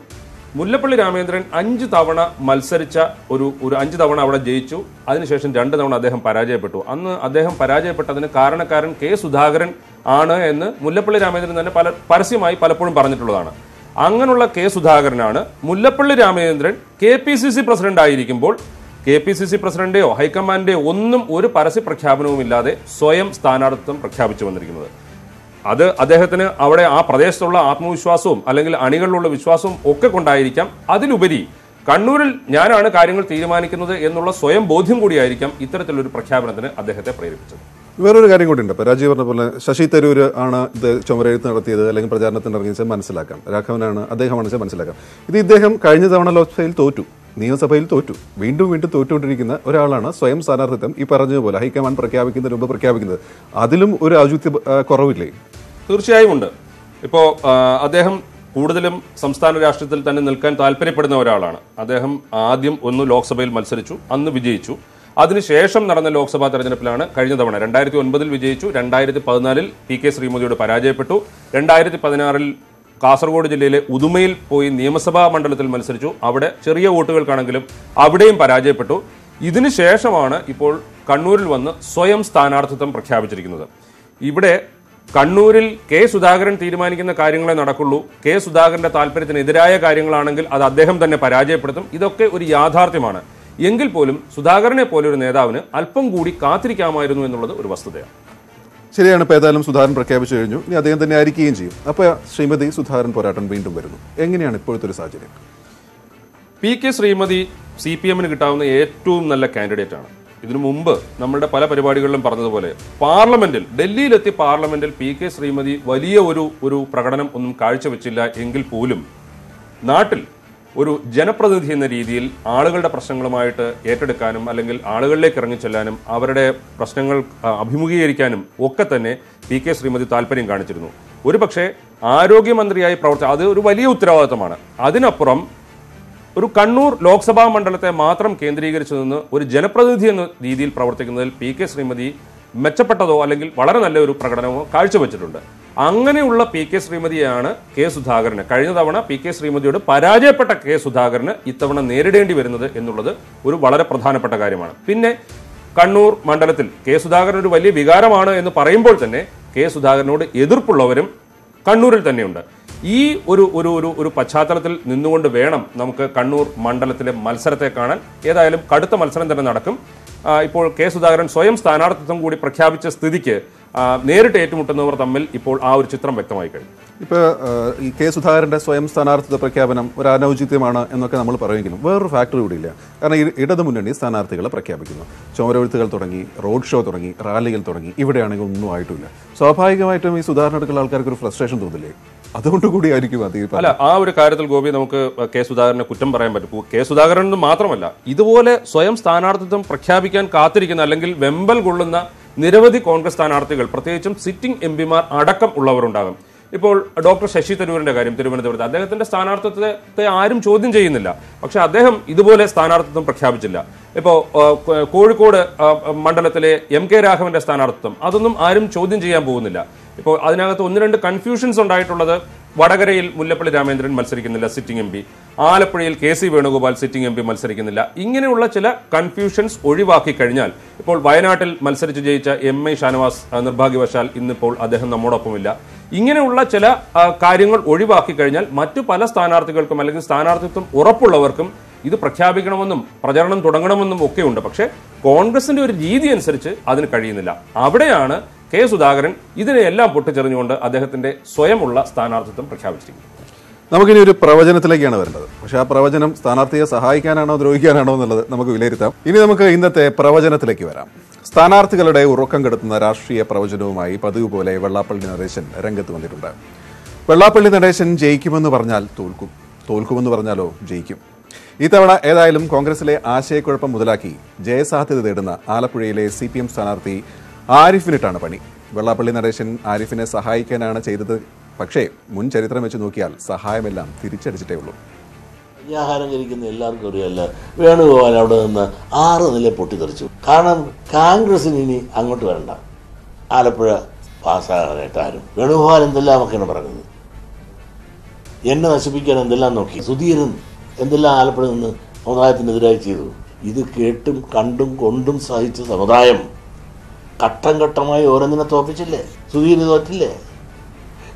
മുല്ലപ്പള്ളി രാമേന്ദ്രൻ അഞ്ച് തവണ മത്സരിച്ച ഒരു ഒരു അഞ്ച് തവണ അവിടെ ജയിച്ചു. അതിനുശേഷം രണ്ട് തവണ അദ്ദേഹം പരാജയപ്പെട്ടു. അന്ന് അദ്ദേഹം പരാജയപ്പെട്ടതിന് കാരണക്കാരൻ കെ സുധാകരൻ ആണ് എന്ന് മുല്ലപ്പള്ളി രാമേന്ദ്രൻ തന്നെ പല പരസ്യമായി പലപ്പോഴും പറഞ്ഞിട്ടുള്ളതാണ്. അങ്ങനെയുള്ള K സുധാകരനാണ് Mullappally Ramachandran K P C C president ആയിരിക്കുമ്പോൾ കെ പി സി സി പ്രസിഡന്റെയോ ഹൈക്കമാൻഡോ ഒന്നും ഒരു പരസ്യ പ്രഖ്യാപനവും ഇല്ലാതെ സ്വയം സ്ഥാനാർത്ഥിത്വം പ്രഖ്യാപിച്ചു വന്നിരിക്കുന്നത്. അത് അദ്ദേഹത്തിന് അവിടെ ആ പ്രദേശത്തുള്ള ആത്മവിശ്വാസവും അല്ലെങ്കിൽ അണികളിലുള്ള വിശ്വാസവും ഒക്കെ കൊണ്ടായിരിക്കാം. അതിലുപരി കണ്ണൂരിൽ ഞാനാണ് കാര്യങ്ങൾ തീരുമാനിക്കുന്നത് എന്നുള്ള സ്വയം ബോധ്യം കൂടിയായിരിക്കാം ഇത്തരത്തിലൊരു പ്രഖ്യാപനത്തിന് അദ്ദേഹത്തെ പ്രേരിപ്പിച്ചത്. വേറൊരു കാര്യം കൂടി ഉണ്ട്. രാജീവ് പറഞ്ഞ പോലെ ശശി തരൂർ ആണ് ഇത് ചുമരെഴുത്ത് നടത്തിയത് അല്ലെങ്കിൽ പ്രചാരണത്തിന് ഇറങ്ങിയത് മനസ്സിലാക്കാം. രാഘവനാണ് അദ്ദേഹമാണ് മനസ്സിലാക്കാം. ഇത് ഇദ്ദേഹം കഴിഞ്ഞ തവണ ലോക്സഭയിൽ തോറ്റു. നിയമസഭയിൽ തോറ്റു. വീണ്ടും വീണ്ടും തോറ്റുകൊണ്ടിരിക്കുന്ന ഒരാളാണ് സ്വയം സ്ഥാനാർത്ഥിത്വം ഈ പറഞ്ഞതുപോലെ ഹൈക്കമാൻഡ് പ്രഖ്യാപിക്കുന്നതിന് മുമ്പ് പ്രഖ്യാപിക്കുന്നത്. അതിലും ഒരു ഔചിത്യ കുറവില്ലേ? തീർച്ചയായും ഉണ്ട്. ഇപ്പോൾ അദ്ദേഹം കൂടുതലും സംസ്ഥാന രാഷ്ട്രീയത്തിൽ തന്നെ നിൽക്കാൻ താല്പര്യപ്പെടുന്ന ഒരാളാണ്. അദ്ദേഹം ആദ്യം ഒന്ന് ലോക്സഭയിൽ മത്സരിച്ചു അന്ന് വിജയിച്ചു. അതിനുശേഷം നടന്ന ലോക്സഭാ തെരഞ്ഞെടുപ്പിലാണ് കഴിഞ്ഞ തവണ രണ്ടായിരത്തി ഒൻപതിൽ വിജയിച്ചു രണ്ടായിരത്തി പതിനാലിൽ പി കെ ശ്രീമതിയോട് പരാജയപ്പെട്ടു രണ്ടായിരത്തി പതിനാറിൽ കാസർഗോഡ് ജില്ലയിലെ ഉദുമയിൽ പോയി നിയമസഭാ മണ്ഡലത്തിൽ മത്സരിച്ചു. അവിടെ ചെറിയ വോട്ടുകൾക്കാണെങ്കിലും അവിടെയും പരാജയപ്പെട്ടു. ഇതിനുശേഷമാണ് ഇപ്പോൾ കണ്ണൂരിൽ വന്ന് സ്വയം സ്ഥാനാർത്ഥിത്വം പ്രഖ്യാപിച്ചിരിക്കുന്നത്. ഇവിടെ കണ്ണൂരിൽ കെ സുധാകരൻ തീരുമാനിക്കുന്ന കാര്യങ്ങളെ നടക്കുള്ളൂ. കെ സുധാകരന്റെ താല്പര്യത്തിനെതിരായ കാര്യങ്ങളാണെങ്കിൽ അത് അദ്ദേഹം തന്നെ പരാജയപ്പെടുത്തും. ഇതൊക്കെ ഒരു യാഥാർത്ഥ്യമാണ്. എങ്കിൽ പോലും സുധാകരനെ പോലെ ഒരു നേതാവിന് അല്പം കൂടി കാത്തിരിക്കാമായിരുന്നു എന്നുള്ളത് ഒരു വസ്തുതയാണ്. ശരിയാണ് ഇപ്പോൾ ഏതായാലും സുധാകരൻ പ്രഖ്യാപിച്ചു കഴിഞ്ഞു. ഇനി അദ്ദേഹം തന്നെ ആയിരിക്കുകയും ചെയ്യും. അപ്പോൾ ശ്രീമതി സുധാകരൻ പോരാട്ടം വീണ്ടും വരുന്നു. എങ്ങനെയാണ് ഇപ്പോഴത്തെ ഒരു സാഹചര്യം? P K Sreemathi C P എമ്മിന് കിട്ടാവുന്ന ഏറ്റവും നല്ല കാൻഡിഡേറ്റ് ആണ്. ഇതിനു മുമ്പ് നമ്മളുടെ പല പരിപാടികളിലും പറഞ്ഞതുപോലെ പാർലമെന്റിൽ ഡൽഹിയിലെത്തി പാർലമെന്റിൽ പി കെ ശ്രീമതി വലിയ ഒരു ഒരു പ്രകടനം ഒന്നും കാഴ്ചവെച്ചില്ല എങ്കിൽ പോലും നാട്ടിൽ ഒരു ജനപ്രതിനിധി എന്ന രീതിയിൽ ആളുകളുടെ പ്രശ്നങ്ങളുമായിട്ട് ഏറ്റെടുക്കാനും അല്ലെങ്കിൽ ആളുകളിലേക്ക് ഇറങ്ങിച്ചെല്ലാനും അവരുടെ പ്രശ്നങ്ങൾ അഭിമുഖീകരിക്കാനും ഒക്കെ തന്നെ പി കെ ശ്രീമതി താല്പര്യം കാണിച്ചിരുന്നു. ഒരുപക്ഷെ ആരോഗ്യമന്ത്രിയായി പ്രവർത്തി അത് ഒരു വലിയ ഉത്തരവാദിത്തമാണ്. അതിനപ്പുറം ഒരു കണ്ണൂർ ലോക്സഭാ മണ്ഡലത്തെ മാത്രം കേന്ദ്രീകരിച്ചു നിന്ന് ഒരു ജനപ്രതിനിധി എന്ന രീതിയിൽ പ്രവർത്തിക്കുന്നതിൽ പി കെ ശ്രീമതി മെച്ചപ്പെട്ടതോ അല്ലെങ്കിൽ വളരെ നല്ലൊരു പ്രകടനമോ കാഴ്ചവെച്ചിട്ടുണ്ട്. അങ്ങനെയുള്ള പി കെ ശ്രീമതിയാണ് കെ സുധാകരന് കഴിഞ്ഞ തവണ പി കെ ശ്രീമതിയോട് പരാജയപ്പെട്ട കെ സുധാകരന് ഇത്തവണ നേരിടേണ്ടി വരുന്നത് എന്നുള്ളത് ഒരു വളരെ പ്രധാനപ്പെട്ട കാര്യമാണ്. പിന്നെ കണ്ണൂർ മണ്ഡലത്തിൽ കെ സുധാകരൻ ഒരു വലിയ വികാരമാണ് എന്ന് പറയുമ്പോൾ തന്നെ കെ സുധാകരനോട് എതിർപ്പുള്ളവരും കണ്ണൂരിൽ തന്നെയുണ്ട്. ഈ ഒരു ഒരു ഒരു ഒരു പശ്ചാത്തലത്തിൽ നിന്നുകൊണ്ട് വേണം നമുക്ക് കണ്ണൂർ മണ്ഡലത്തിലെ മത്സരത്തെ കാണാൻ. ഏതായാലും കടുത്ത മത്സരം തന്നെ നടക്കും. ഇപ്പോൾ കെ സുധാകരൻ സ്വയം സ്ഥാനാർത്ഥിത്വം കൂടി പ്രഖ്യാപിച്ച സ്ഥിതിക്ക് നേരിട്ട് ഏറ്റുമുട്ടുന്നവർ തമ്മിൽ ഇപ്പോൾ ആ ഒരു ചിത്രം വ്യക്തമായി കഴിഞ്ഞു. ഇപ്പോൾ ഈ കെ സുധാകരന്റെ സ്വയം സ്ഥാനാർത്ഥിത്വ പ്രഖ്യാപനം ഒരു അനൗചിത്യമാണ് എന്നൊക്കെ നമ്മൾ പറയുമെങ്കിലും വേറൊരു ഫാക്ടർ കൂടിയില്ല കാരണം ഇടതു മുന്നണി സ്ഥാനാർത്ഥികളെ പ്രഖ്യാപിക്കുന്നു. ചോരവെഴുത്തുകൾ തുടങ്ങി റോഡ് ഷോ തുടങ്ങി റാലികൾ തുടങ്ങി ഇവിടെയാണെങ്കിൽ ഒന്നും ആയിട്ടില്ല. സ്വാഭാവികമായിട്ടും ഈ സുധാകരൻ എടുക്കുന്ന ആൾക്കാർക്ക് ഒരു ഫ്രസ്ട്രേഷൻ തോന്നില്ലേ? അതുകൊണ്ട് കൂടിയായിരിക്കും അത് അല്ല ആ ഒരു കാര്യത്തിൽ ഗോപി നമുക്ക് കെ സുധാകരനെ കുറ്റം പറയാൻ പറ്റും. കെ സുധാകരൻ എന്ന് മാത്രമല്ല ഇതുപോലെ സ്വയം സ്ഥാനാർത്ഥിത്വം പ്രഖ്യാപിക്കാൻ കാത്തിരിക്കുന്ന അല്ലെങ്കിൽ വെമ്പൽ കൊള്ളുന്ന നിരവധി കോൺഗ്രസ് സ്ഥാനാർത്ഥികൾ പ്രത്യേകിച്ചും സിറ്റിംഗ് എം പിമാർ അടക്കം ഉള്ളവരുണ്ടാകും. ഇപ്പോൾ ഡോക്ടർ ശശി തരൂരിന്റെ കാര്യം തിരുവനന്തപുരത്ത് അദ്ദേഹത്തിന്റെ സ്ഥാനാർത്ഥിത്വത്തെ ആരും ചോദ്യം ചെയ്യുന്നില്ല. പക്ഷെ അദ്ദേഹം ഇതുപോലെ സ്ഥാനാർത്ഥിത്വം പ്രഖ്യാപിച്ചില്ല. ഇപ്പോൾ കോഴിക്കോട് മണ്ഡലത്തിലെ എം കെ രാഘവന്റെ സ്ഥാനാർത്ഥിത്വം അതൊന്നും ആരും ചോദ്യം ചെയ്യാൻ പോകുന്നില്ല. ഇപ്പോൾ അതിനകത്ത് ഒന്ന് രണ്ട് കൺഫ്യൂഷൻസ് ഉണ്ടായിട്ടുള്ളത് വടകരയിൽ മുല്ലപ്പള്ളി രാമേന്ദ്രൻ മത്സരിക്കുന്നില്ല സിറ്റിംഗ് എം പി ആലപ്പുഴയിൽ K C Venugopal sitting M P മത്സരിക്കുന്നില്ല. ഇങ്ങനെയുള്ള ചില കൺഫ്യൂഷൻസ് ഒഴിവാക്കി കഴിഞ്ഞാൽ ഇപ്പോൾ വയനാട്ടിൽ മത്സരിച്ച് ജയിച്ച എം ഐ ഷാനവാസ് നിർഭാഗ്യവശാൽ ഇന്നിപ്പോൾ അദ്ദേഹം നമ്മോടൊപ്പമില്ല. ഇങ്ങനെയുള്ള ചില കാര്യങ്ങൾ ഒഴിവാക്കി കഴിഞ്ഞാൽ മറ്റു പല സ്ഥാനാർത്ഥികൾക്കും അല്ലെങ്കിൽ സ്ഥാനാർത്ഥിത്വം ഉറപ്പുള്ളവർക്കും ഇത് പ്രഖ്യാപിക്കണമെന്നും പ്രചരണം തുടങ്ങണമെന്നും ഒക്കെയുണ്ട് പക്ഷേ കോൺഗ്രസിന്റെ ഒരു രീതി അനുസരിച്ച് അതിന് കഴിയുന്നില്ല. അവിടെയാണ് കെ സുധാകരൻ ഇതിനെയെല്ലാം പൊട്ടിച്ചെറിഞ്ഞുകൊണ്ട് അദ്ദേഹത്തിന്റെ സ്വയമുള്ള സ്ഥാനാർത്ഥിത്വം പ്രഖ്യാപിച്ചിരിക്കുന്നു. നമുക്കിനി ഒരു പ്രവചനത്തിലേക്കാണ് വരേണ്ടത്. പക്ഷേ ആ പ്രവചനം സ്ഥാനാർത്ഥിയെ സഹായിക്കാനാണോ ദ്രോഹിക്കാനാണോ എന്നുള്ളത് നമുക്ക് വിലയിരുത്താം. ഇനി നമുക്ക് ഇന്നത്തെ പ്രവചനത്തിലേക്ക് വരാം. സ്ഥാനാർത്ഥികളുടെ ഉറക്കം കെടുത്തുന്ന രാഷ്ട്രീയ പ്രവചനവുമായി പതിവ് പോലെ വെള്ളാപ്പള്ളി നടേശൻ രംഗത്ത് വന്നിട്ടുണ്ട്. വെള്ളാപ്പള്ളി നടേശൻ ജയിക്കുമെന്ന് പറഞ്ഞാൽ തോൽക്കും. തോൽക്കുമെന്ന് പറഞ്ഞാലോ ജയിക്കും. ഇത്തവണ ഏതായാലും കോൺഗ്രസിലെ ആശയക്കുഴപ്പം മുതലാക്കി ജയസാധ്യത തേടുന്ന ആലപ്പുഴയിലെ സി പി എം സ്ഥാനാർത്ഥി ആരിഫിനിട്ടാണ് പണി. വെള്ളാപ്പള്ളി നടേശൻ ആരിഫിനെ സഹായിക്കാനാണ് ചെയ്തത്. പക്ഷേ മുൻ ചരിത്രം വെച്ച് നോക്കിയാൽ സഹായമെല്ലാം തിരിച്ചടിച്ചിട്ടേ ഉള്ളൂ. ആഹാരം കഴിക്കുന്ന എല്ലാവർക്കും അറിയാമല്ല വേണുഗോപാൽ അവിടെ നിന്ന് ആറ് നില പൊട്ടിത്തെറിച്ചു. കാരണം കോൺഗ്രസിന് ഇനി അങ്ങോട്ട് വരണ്ട. ആലപ്പുഴ പാസ്സാകാനായിട്ട് ആരും. വേണുഗോപാൽ എന്തെല്ലാം ഒക്കെയാണ് പറഞ്ഞത്? എന്നെ നശിപ്പിക്കാൻ എന്തെല്ലാം നോക്കി? സുധീരൻ എന്തെല്ലാം ആലപ്പുഴ നിന്ന് സമുദായത്തിനെതിരായി ചെയ്തു? ഇത് കേട്ടും കണ്ടും കൊണ്ടും സഹിച്ച സമുദായം. ഘട്ടം ഘട്ടമായി ഓരോന്നിനെ തോപ്പിച്ചില്ലേ? സുധീരന് തോറ്റില്ലേ?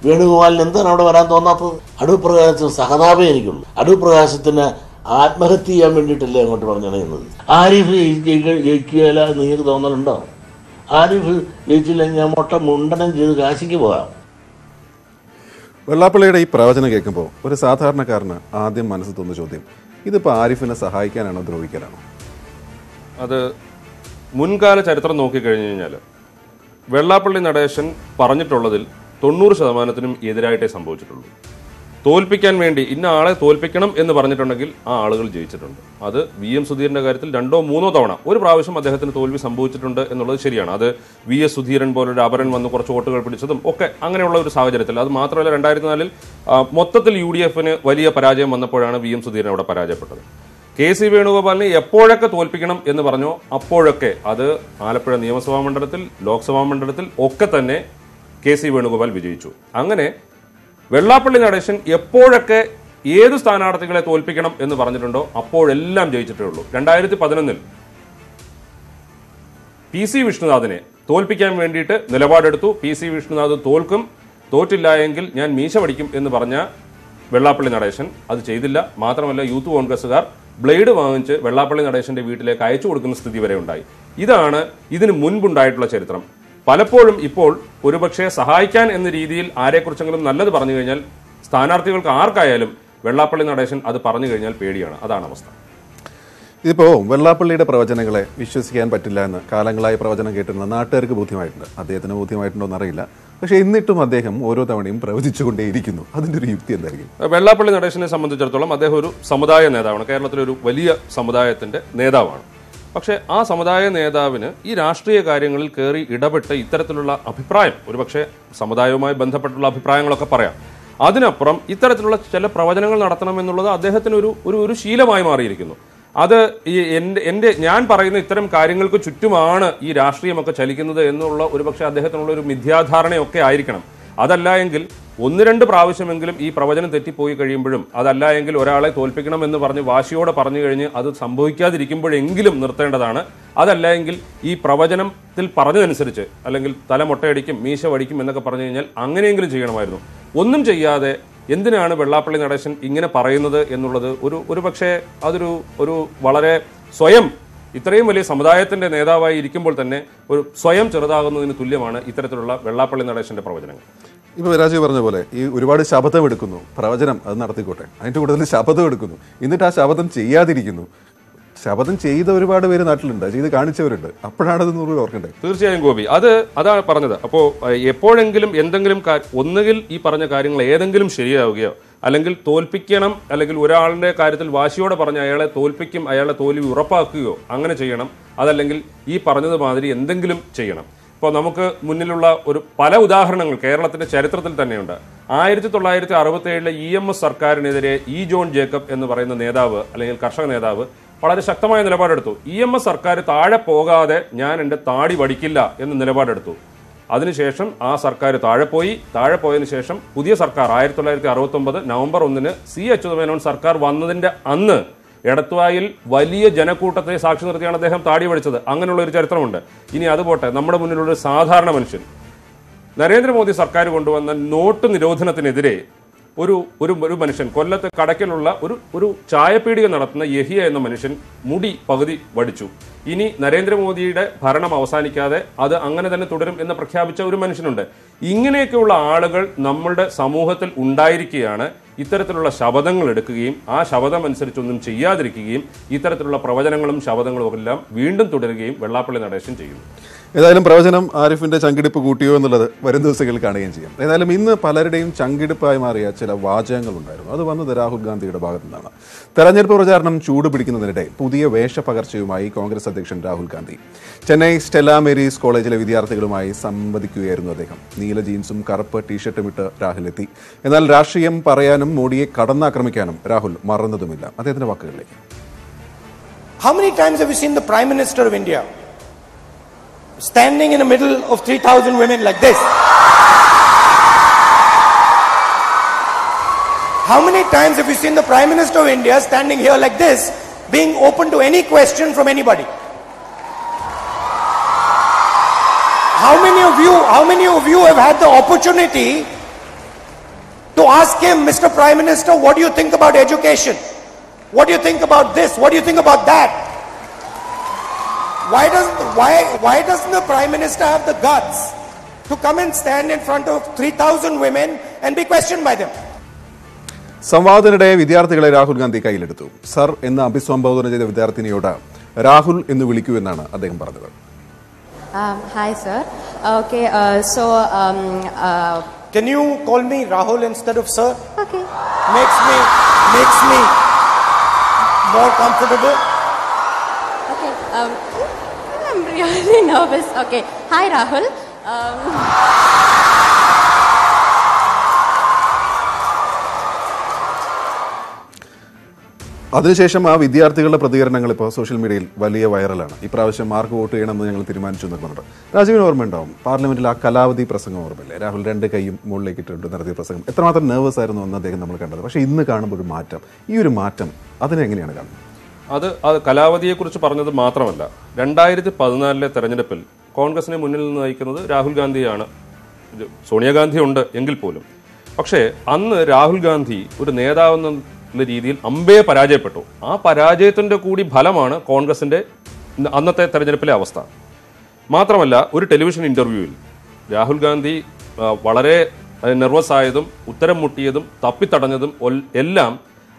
വേണുഗോപാലിന് എന്താണ് അവിടെ വരാൻ തോന്നാത്തത്? അടൂർ പ്രകാശത്തിന് സഹതാപേ എനിക്കുള്ളൂ. അടൂർ പ്രകാശത്തിന് ആത്മഹത്യ ചെയ്യാൻ വേണ്ടിയിട്ടല്ലേ അങ്ങോട്ട് പറഞ്ഞിറങ്ങുന്നത് ആരിഫ് ജയിക്ക- ജയിക്കുകയില്ല എന്ന് നിങ്ങൾക്ക് തോന്നലുണ്ടോ? ആരിഫ് ജയിച്ചില്ലെങ്കിൽ ഞാൻ മൊട്ട മുണ്ടനം ചെയ്ത് കാശിക്ക് പോകാം. വെള്ളാപ്പള്ളിയുടെ ഈ പ്രവചനം കേൾക്കുമ്പോൾ ഒരു സാധാരണക്കാരന് ആദ്യം മനസ്സിൽ തോന്നുന്ന ചോദ്യം ഇതിപ്പോൾ ആരിഫിനെ സഹായിക്കാനാണോ ദ്രോഹിക്കാനാണോ? അത് മുൻകാല ചരിത്രം നോക്കിക്കഴിഞ്ഞു കഴിഞ്ഞാൽ വെള്ളാപ്പള്ളി നടേശൻ പറഞ്ഞിട്ടുള്ളതിൽ തൊണ്ണൂറ് ശതമാനത്തിനും എതിരായിട്ടേ സംഭവിച്ചിട്ടുള്ളൂ. തോൽപ്പിക്കാൻ വേണ്ടി ഇന്ന ആളെ തോൽപ്പിക്കണം എന്ന് പറഞ്ഞിട്ടുണ്ടെങ്കിൽ ആ ആളുകൾ ജയിച്ചിട്ടുണ്ട്. അത് വി എം സുധീരന്റെ കാര്യത്തിൽ രണ്ടോ മൂന്നോ തവണ ഒരു പ്രാവശ്യം അദ്ദേഹത്തിന് തോൽവി സംഭവിച്ചിട്ടുണ്ട് എന്നുള്ളത് ശരിയാണ്. അത് വി എസ് സുധീരൻ പോലൊരു അപരൻ വന്ന് കുറച്ച് വോട്ടുകൾ പിടിച്ചതും ഒക്കെ അങ്ങനെയുള്ള ഒരു സാഹചര്യത്തിൽ. അത് മാത്രമല്ല രണ്ടായിരത്തി നാലിൽ മൊത്തത്തിൽ യു ഡി എഫിന് വലിയ പരാജയം വന്നപ്പോഴാണ് വി എം സുധീരൻ അവിടെ പരാജയപ്പെട്ടത്. കെ സി വേണുഗോപാലിനെ എപ്പോഴൊക്കെ തോൽപ്പിക്കണം എന്ന് പറഞ്ഞു അപ്പോഴൊക്കെ അത് ആലപ്പുഴ നിയമസഭാ മണ്ഡലത്തിൽ ലോക്സഭാ മണ്ഡലത്തിൽ ഒക്കെ തന്നെ കെ സി വേണുഗോപാൽ വിജയിച്ചു. അങ്ങനെ വെള്ളാപ്പള്ളി നടേശൻ എപ്പോഴൊക്കെ ഏത് സ്ഥാനാർത്ഥികളെ തോൽപ്പിക്കണം എന്ന് പറഞ്ഞിട്ടുണ്ടോ അപ്പോഴെല്ലാം ജയിച്ചിട്ടേ ഉള്ളൂ. രണ്ടായിരത്തി പതിനൊന്നിൽ പി സി വിഷ്ണുനാഥിനെ തോൽപ്പിക്കാൻ വേണ്ടിയിട്ട് നിലപാടെടുത്തു. പി സി വിഷ്ണുനാഥ് തോൽക്കും. തോറ്റില്ല എങ്കിൽ ഞാൻ മീശ പഠിക്കും എന്ന് പറഞ്ഞ വെള്ളാപ്പള്ളി നടേശൻ അത് ചെയ്തില്ല. മാത്രമല്ല യൂത്ത് കോൺഗ്രസ്സുകാർ ബ്ലേഡ് വാങ്ങിച്ച് വെള്ളാപ്പള്ളി നടേശന്റെ വീട്ടിലേക്ക് അയച്ചു കൊടുക്കുന്ന സ്ഥിതി വരെ ഉണ്ടായി. ഇതാണ് ഇതിന് മുൻപുണ്ടായിട്ടുള്ള ചരിത്രം. പലപ്പോഴും ഇപ്പോൾ ഒരുപക്ഷെ സഹായിക്കാൻ എന്ന രീതിയിൽ ആരെക്കുറിച്ചെങ്കിലും നല്ലത് പറഞ്ഞു കഴിഞ്ഞാൽ സ്ഥാനാർത്ഥികൾക്ക് ആർക്കായാലും വെള്ളാപ്പള്ളി നടേശൻ അത് പറഞ്ഞു കഴിഞ്ഞാൽ പേടിയാണ്. അതാണ് അവസ്ഥ. ഇതിപ്പോൾ വെള്ളാപ്പള്ളിയുടെ പ്രവചനങ്ങളെ വിശ്വസിക്കാൻ പറ്റില്ല എന്ന് കാലങ്ങളായി പ്രവചനം കേട്ടിരുന്ന നാട്ടുകാർക്ക് ബോധ്യമായിട്ടുണ്ട്. അദ്ദേഹത്തിന് ബോധ്യമായിട്ടുണ്ടോ എന്നറിയില്ല. പക്ഷേ എന്നിട്ടും അദ്ദേഹം ഓരോ തവണയും പ്രവചിച്ചുകൊണ്ടേയിരിക്കുന്നു. അതിന്റെ ഒരു യുക്തി എന്തായിരിക്കും? വെള്ളാപ്പള്ളി നടേശനെ സംബന്ധിച്ചിടത്തോളം അദ്ദേഹം ഒരു സമുദായ നേതാവാണ്. കേരളത്തിലെ ഒരു വലിയ സമുദായത്തിന്റെ നേതാവാണ്. പക്ഷേ ആ സമുദായ നേതാവിന് ഈ രാഷ്ട്രീയ കാര്യങ്ങളിൽ കയറി ഇടപെട്ട് ഇത്തരത്തിലുള്ള അഭിപ്രായം ഒരുപക്ഷെ സമുദായവുമായി ബന്ധപ്പെട്ടുള്ള അഭിപ്രായങ്ങളൊക്കെ പറയാം. അതിനപ്പുറം ഇത്തരത്തിലുള്ള ചില പ്രവചനങ്ങൾ നടത്തണമെന്നുള്ളത് അദ്ദേഹത്തിന് ഒരു ഒരു ശീലമായി മാറിയിരിക്കുന്നു. അത് ഈ എന്റെ എന്റെ ഞാൻ പറയുന്ന ഇത്തരം കാര്യങ്ങൾക്ക് ചുറ്റുമാണ് ഈ രാഷ്ട്രീയമൊക്കെ ചലിക്കുന്നത് എന്നുള്ള ഒരുപക്ഷെ അദ്ദേഹത്തിനുള്ള ഒരു മിഥ്യാധാരണയൊക്കെ ആയിരിക്കണം. അതല്ല എങ്കിൽ ഒന്ന് രണ്ട് പ്രാവശ്യമെങ്കിലും ഈ പ്രവചനം തെറ്റിപ്പോയി കഴിയുമ്പോഴും അതല്ല എങ്കിൽ ഒരാളെ തോൽപ്പിക്കണം എന്ന് പറഞ്ഞ് വാശിയോടെ പറഞ്ഞു കഴിഞ്ഞ് അത് സംഭവിക്കാതിരിക്കുമ്പോഴെങ്കിലും നിർത്തേണ്ടതാണ്. അതല്ല എങ്കിൽ ഈ പ്രവചനത്തിൽ പറഞ്ഞതനുസരിച്ച് അല്ലെങ്കിൽ തല മുട്ടയടിക്കും മീശ വടിക്കും എന്നൊക്കെ പറഞ്ഞു കഴിഞ്ഞാൽ അങ്ങനെയെങ്കിലും ചെയ്യണമായിരുന്നു. ഒന്നും ചെയ്യാതെ എന്തിനാണ് വെള്ളാപ്പള്ളി നടേശൻ ഇങ്ങനെ പറയുന്നത് എന്നുള്ളത് ഒരു ഒരു പക്ഷേ അതൊരു ഒരു വളരെ സ്വയം ഇത്രയും വലിയ സമുദായത്തിന്റെ നേതാവായി ഇരിക്കുമ്പോൾ തന്നെ ഒരു സ്വയം ചെറുതാകുന്നതിന് തുല്യമാണ് ഇത്തരത്തിലുള്ള വെള്ളാപ്പള്ളി നടേശന്റെ പ്രവചനങ്ങൾ. ഇപ്പോൾ രാജീവ് പറഞ്ഞ പോലെ ഈ ഒരുപാട് ശപഥം എടുക്കുന്നു പ്രവചനം അത് നടത്തിക്കോട്ടെ. അതിന്റെ കൂടുതൽ ശപഥം എടുക്കുന്നു എന്നിട്ട് ആ ശപഥം ചെയ്യാതിരിക്കുന്നു. ശപഥം ചെയ്ത ഒരുപാട് പേര് നാട്ടിലുണ്ട്. ചെയ്ത് കാണിച്ചവരുണ്ട്. അപ്പോഴാണ് അത് നൂറ് ഓർക്കേണ്ടത്. തീർച്ചയായും ഗോപി. അത് അതാണ് പറഞ്ഞത്. അപ്പോൾ എപ്പോഴെങ്കിലും എന്തെങ്കിലും ഒന്നുകിൽ ഈ പറഞ്ഞ കാര്യങ്ങൾ ഏതെങ്കിലും ശരിയാവുകയോ അല്ലെങ്കിൽ തോൽപ്പിക്കണം അല്ലെങ്കിൽ ഒരാളുടെ കാര്യത്തിൽ വാശിയോടെ പറഞ്ഞ് അയാളെ തോൽപ്പിക്കും അയാളെ തോൽവി ഉറപ്പാക്കുകയോ അങ്ങനെ ചെയ്യണം. അതല്ലെങ്കിൽ ഈ പറഞ്ഞത് മാതിരി എന്തെങ്കിലും ചെയ്യണം. ഇപ്പോൾ നമുക്ക് മുന്നിലുള്ള ഒരു പല ഉദാഹരണങ്ങൾ കേരളത്തിന്റെ ചരിത്രത്തിൽ തന്നെയുണ്ട്. ആയിരത്തി തൊള്ളായിരത്തി അറുപത്തി ഏഴിലെ ഇ എം എസ് സർക്കാരിനെതിരെ ഇ ജോൺ ജേക്കബ് എന്ന് പറയുന്ന നേതാവ് അല്ലെങ്കിൽ കർഷക നേതാവ് വളരെ ശക്തമായ നിലപാടെടുത്തു. ഇ എം എസ് സർക്കാർ താഴെ പോകാതെ ഞാൻ എന്റെ താടി വടിക്കില്ല എന്ന് നിലപാടെടുത്തു. അതിനുശേഷം ആ സർക്കാർ താഴെ പോയി. താഴെ പോയതിനു ശേഷം പുതിയ സർക്കാർ ആയിരത്തി തൊള്ളായിരത്തി അറുപത്തി ഒമ്പത് നവംബർ ഒന്നിന് സി അച്യുതമേനോൻ സർക്കാർ വന്നതിന്റെ അന്ന് എടത്വായിൽ വലിയ ജനക്കൂട്ടത്തെ സാക്ഷി നിർത്തിയാണ് അദ്ദേഹം താടി വടിച്ചത്. അങ്ങനെയുള്ള ഒരു ചരിത്രമുണ്ട്. ഇനി അതുപോട്ടെ നമ്മുടെ മുന്നിലുള്ള ഒരു സാധാരണ മനുഷ്യൻ. നരേന്ദ്രമോദി സർക്കാർ കൊണ്ടുവന്ന നോട്ട് നിരോധനത്തിനെതിരെ ഒരു ഒരു ഒരു മനുഷ്യൻ കൊല്ലത്ത് കടക്കലുള്ള ഒരു ഒരു ചായപ്പീടിക നടത്തുന്ന യഹിയ എന്ന മനുഷ്യൻ മുടി പകുതി വടിച്ചു. ഇനി നരേന്ദ്രമോദിയുടെ ഭരണം അവസാനിക്കാതെ അത് അങ്ങനെ തന്നെ തുടരും എന്ന് പ്രഖ്യാപിച്ച ഒരു മനുഷ്യനുണ്ട്. ഇങ്ങനെയൊക്കെയുള്ള ആളുകൾ നമ്മളുടെ സമൂഹത്തിൽ ഉണ്ടായിരിക്കുകയാണ്. ഇത്തരത്തിലുള്ള ശബദങ്ങൾ എടുക്കുകയും ആ ശബദം അനുസരിച്ചൊന്നും ചെയ്യാതിരിക്കുകയും ഇത്തരത്തിലുള്ള പ്രവചനങ്ങളും ശബദങ്ങളും എല്ലാം വീണ്ടും തുടരുകയും വെള്ളാപ്പള്ളി നടേശൻ ചെയ്യുന്നു. ഏതായാലും പ്രവചനം ആരിഫിന്റെ ചങ്കിടിപ്പ് കൂട്ടിയോ എന്നുള്ളത് വരും ദിവസങ്ങളിൽ കാണുകയും ചെയ്യാം. ഏതായാലും ഇന്ന് പലരുടെയും ചങ്കിടിപ്പായി മാറിയ ചില വാചകങ്ങൾ ഉണ്ടായിരുന്നു അത് വന്നത് രാഹുൽ ഗാന്ധിയുടെ ഭാഗത്തു നിന്നാണ് തെരഞ്ഞെടുപ്പ് പ്രചാരണം ചൂടുപിടിക്കുന്നതിനിടെ പുതിയ വേഷപകർച്ചയുമായി കോൺഗ്രസ് അധ്യക്ഷൻ രാഹുൽ ഗാന്ധി. ചെന്നൈ സ്റ്റെല്ല മേരീസ് കോളേജിലെ വിദ്യാർത്ഥികളുമായി സംവദിക്കുകയായിരുന്നു അദ്ദേഹം. നീല ജീൻസും കറുപ്പ് ടീഷർട്ടും ഇട്ട് രാഹുൽ എത്തി എന്നാൽ രാഷ്ട്രീയം പറയാനും മോഡിയെ കടന്നാക്രമിക്കാനും രാഹുൽ മറന്നതുമില്ല. അദ്ദേഹത്തിന്റെ വാക്കുകളിലേക്ക്. How many times have you seen the Prime Minister of India? Standing in the middle of 3,000 women like this? How many times have you seen the Prime Minister of India standing here like this, being open to any question from anybody? How many of you, how many of you have had the opportunity to ask him, Mr. Prime Minister, what do you think about education? What do you think about this? What do you think about that? Why doesn't, why, why doesn't the Prime Minister have the guts to come and stand in front of 3,000 women and be questioned by them? സംവാദത്തിനിടെ വിദ്യാർത്ഥികളെ Rahul Gandhi കയ്യിലെടുത്തു sir എന്ന് അഭിസംബോധന ചെയ്ത വിദ്യാർത്ഥിനിയോട് രാഹുൽ എന്ന് വിളിക്കൂ എന്നാണ് അദ്ദേഹം പറഞ്ഞത് hi hi, sir. Okay, uh, so um, uh, Can you call me Rahul instead of sir? Okay. Makes me, makes me more comfortable. okay, um, I'm really nervous. Okay, hi, Rahul. Um, അതിനുശേഷം ആ വിദ്യാർത്ഥികളുടെ പ്രതികരണങ്ങൾ ഇപ്പോൾ social മീഡിയയിൽ വലിയ വൈറലാണ് ഇപ്രാവശ്യം mark vote ചെയ്യണമെന്ന് ഞങ്ങൾ തീരുമാനിച്ചു നിൽക്കുന്നുണ്ട് രാജീവിന് ഓർമ്മയുണ്ടാവും. പാർലമെന്റിൽ ആ കലാവധി പ്രസംഗം ഓർമ്മയില്ലേ? രാഹുൽ രണ്ട് കൈയും മുകളിലേക്ക് ഇട്ടുകൊണ്ട് നടത്തിയ പ്രസംഗം. എത്രമാത്രം നെർവസ് ആയിരുന്നു എന്ന് അദ്ദേഹം നമ്മൾ കണ്ടത്. പക്ഷേ ഇന്ന് കാണുമ്പോൾ ഒരു മാറ്റം. ഈ ഒരു മാറ്റം അതിനെങ്ങനെയാണ് കാണുന്നത്? അത് അത് കലാവധിയെക്കുറിച്ച് പറഞ്ഞത് മാത്രമല്ല. രണ്ടായിരത്തി പതിനാലിലെ തെരഞ്ഞെടുപ്പിൽ കോൺഗ്രസിനെ മുന്നിൽ നിന്ന് നയിക്കുന്നത് രാഹുൽ ഗാന്ധിയാണ്. സോണിയാഗാന്ധി ഉണ്ട് എങ്കിൽ പോലും. പക്ഷേ അന്ന് രാഹുൽ ഗാന്ധി ഒരു നേതാവെന്ന രീതിയിൽ അമ്പയെ പരാജയപ്പെട്ടു. ആ പരാജയത്തിന്റെ കൂടി ഫലമാണ് കോൺഗ്രസിന്റെ അന്നത്തെ തെരഞ്ഞെടുപ്പിലെ അവസ്ഥ. മാത്രമല്ല ഒരു ടെലിവിഷൻ ഇന്റർവ്യൂവിൽ രാഹുൽ ഗാന്ധി വളരെ നെർവസ് ആയതും ഉത്തരം മുട്ടിയതും തപ്പിത്തടഞ്ഞതും എല്ലാം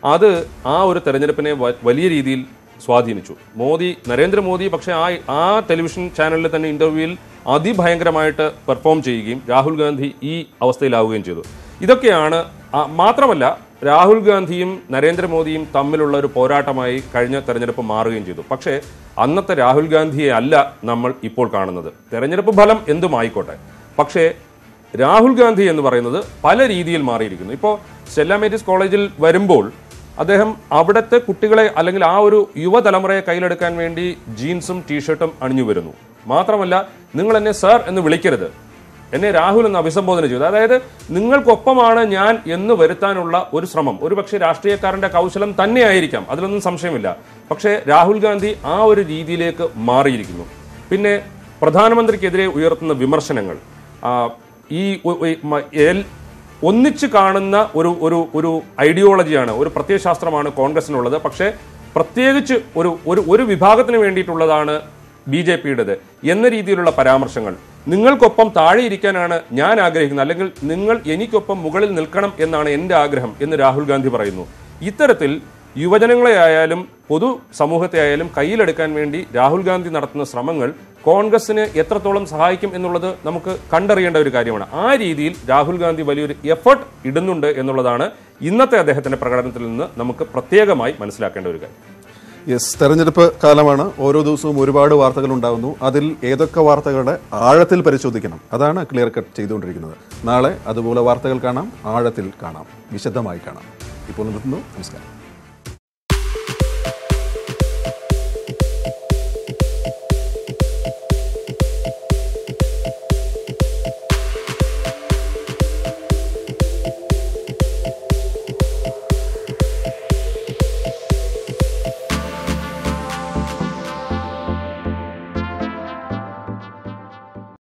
അത് ആ ഒരു തെരഞ്ഞെടുപ്പിനെ വലിയ രീതിയിൽ സ്വാധീനിച്ചു. മോദി നരേന്ദ്രമോദി പക്ഷേ ആ ആ ടെലിവിഷൻ ചാനലിൽ തന്നെ ഇന്റർവ്യൂവിൽ അതിഭയങ്കരമായിട്ട് പെർഫോം ചെയ്യുകയും രാഹുൽ ഗാന്ധി ഈ അവസ്ഥയിലാവുകയും ചെയ്തു. ഇതൊക്കെയാണ് മാത്രമല്ല രാഹുൽ ഗാന്ധിയും നരേന്ദ്രമോദിയും തമ്മിലുള്ള ഒരു പോരാട്ടമായി കഴിഞ്ഞ തെരഞ്ഞെടുപ്പ് മാറുകയും ചെയ്തു. പക്ഷേ അന്നത്തെ രാഹുൽ ഗാന്ധിയെ അല്ല നമ്മൾ ഇപ്പോൾ കാണുന്നത്. തെരഞ്ഞെടുപ്പ് ഫലം എന്തുമായിക്കോട്ടെ പക്ഷേ രാഹുൽ ഗാന്ധി എന്ന് പറയുന്നത് പല രീതിയിൽ മാറിയിരിക്കുന്നു. ഇപ്പോൾ സെല്ലാമേറ്റിസ് കോളേജിൽ വരുമ്പോൾ അദ്ദേഹം അവിടുത്തെ കുട്ടികളെ അല്ലെങ്കിൽ ആ ഒരു യുവതലമുറയെ കയ്യിലെടുക്കാൻ വേണ്ടി ജീൻസും ടീഷർട്ടും അണിഞ്ഞു വരുന്നു. മാത്രമല്ല നിങ്ങൾ എന്നെ സർ എന്ന് വിളിക്കരുത്. എന്നെ രാഹുൽ എന്ന് അഭിസംബോധന ചെയ്തു. അതായത് നിങ്ങൾക്കൊപ്പമാണ് ഞാൻ എന്ന് വരുത്താനുള്ള ഒരു ശ്രമം. ഒരു പക്ഷേ രാഷ്ട്രീയക്കാരന്റെ കൗശലം തന്നെയായിരിക്കാം അതിലൊന്നും സംശയമില്ല. പക്ഷേ രാഹുൽ ഗാന്ധി ആ ഒരു രീതിയിലേക്ക് മാറിയിരിക്കുന്നു. പിന്നെ പ്രധാനമന്ത്രിക്കെതിരെ ഉയർത്തുന്ന വിമർശനങ്ങൾ. ഈ ഒന്നിച്ച് കാണുന്ന ഒരു ഒരു ഒരു ഐഡിയോളജിയാണ് ഒരു പ്രത്യയശാസ്ത്രമാണ് കോൺഗ്രസിനുള്ളത്. പക്ഷേ പ്രത്യേകിച്ച് ഒരു ഒരു ഒരു വിഭാഗത്തിന് വേണ്ടിയിട്ടുള്ളതാണ് ബി ജെ പിയുടേത് എന്ന രീതിയിലുള്ള പരാമർശങ്ങൾ. നിങ്ങൾക്കൊപ്പം താഴെ ഇരിക്കാനാണ് ഞാൻ ആഗ്രഹിക്കുന്നത്. അല്ലെങ്കിൽ നിങ്ങൾ എനിക്കൊപ്പം മുകളിൽ നിൽക്കണം എന്നാണ് എന്റെ ആഗ്രഹം എന്ന് രാഹുൽ ഗാന്ധി പറയുന്നു. ഇത്തരത്തിൽ യുവജനങ്ങളെ ആയാലും പൊതു സമൂഹത്തെ ആയാലും കയ്യിലെടുക്കാൻ വേണ്ടി രാഹുൽ ഗാന്ധി നടത്തുന്ന ശ്രമങ്ങൾ കോൺഗ്രസിന് എത്രത്തോളം സഹായിക്കും എന്നുള്ളത് നമുക്ക് കണ്ടറിയേണ്ട ഒരു കാര്യമാണ്. ആ രീതിയിൽ രാഹുൽ ഗാന്ധി വലിയൊരു എഫർട്ട് ഇടുന്നുണ്ട് എന്നുള്ളതാണ് ഇന്നത്തെ അദ്ദേഹത്തിന്റെ പ്രകടനത്തിൽ നിന്ന് നമുക്ക് പ്രത്യേകമായി മനസ്സിലാക്കേണ്ട ഒരു കാര്യം. യെസ് തെരഞ്ഞെടുപ്പ് കാലമാണ്. ഓരോ ദിവസവും ഒരുപാട് വാർത്തകൾ ഉണ്ടാകുന്നു അതിൽ ഏതൊക്കെ വാർത്തകളുടെ ആഴത്തിൽ പരിശോധിക്കണം. അതാണ് ക്ലിയർ കട്ട് ചെയ്തുകൊണ്ടിരിക്കുന്നത്. നാളെ അതുപോലെ വാർത്തകൾ കാണാം ആഴത്തിൽ കാണാം വിശദമായി കാണാം. ഇപ്പോൾ നിർത്തുന്നു നമസ്കാരം.